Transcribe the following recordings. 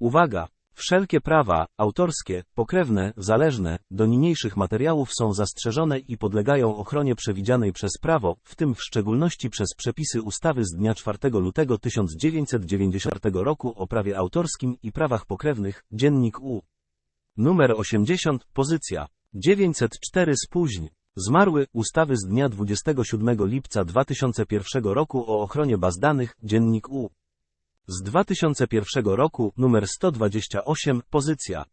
Uwaga! Wszelkie prawa, autorskie, pokrewne, zależne, do niniejszych materiałów są zastrzeżone i podlegają ochronie przewidzianej przez prawo, w tym w szczególności przez przepisy ustawy z dnia 4 lutego 1990 roku o prawie autorskim i prawach pokrewnych, Dziennik U. Numer 80, pozycja 904 spóźń. Zmarły, ustawy z dnia 27 lipca 2001 roku o ochronie baz danych, Dziennik U. Z 2001 roku, numer 128, pozycja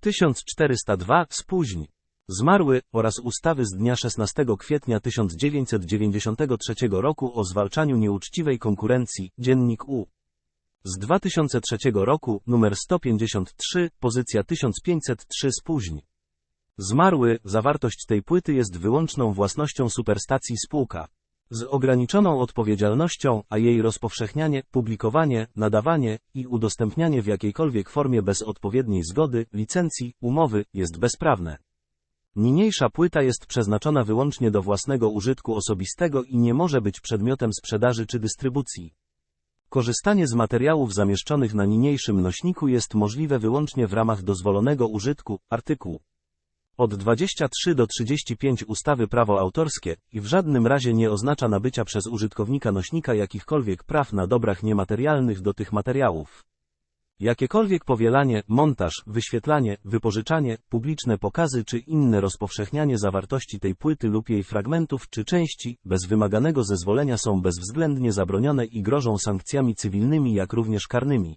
1402, spóźń. Zmarły, oraz ustawy z dnia 16 kwietnia 1993 roku o zwalczaniu nieuczciwej konkurencji, Dziennik U. Z 2003 roku, numer 153, pozycja 1503 spóźń. Zmarły, zawartość tej płyty jest wyłączną własnością superstacji spółka. Z ograniczoną odpowiedzialnością, a jej rozpowszechnianie, publikowanie, nadawanie i udostępnianie w jakiejkolwiek formie bez odpowiedniej zgody, licencji, umowy, jest bezprawne. Niniejsza płyta jest przeznaczona wyłącznie do własnego użytku osobistego i nie może być przedmiotem sprzedaży czy dystrybucji. Korzystanie z materiałów zamieszczonych na niniejszym nośniku jest możliwe wyłącznie w ramach dozwolonego użytku, artykułu od 23 do 35 ustawy prawo autorskie i w żadnym razie nie oznacza nabycia przez użytkownika nośnika jakichkolwiek praw na dobrach niematerialnych do tych materiałów. Jakiekolwiek powielanie, montaż, wyświetlanie, wypożyczanie, publiczne pokazy czy inne rozpowszechnianie zawartości tej płyty lub jej fragmentów czy części, bez wymaganego zezwolenia są bezwzględnie zabronione i grożą sankcjami cywilnymi jak również karnymi.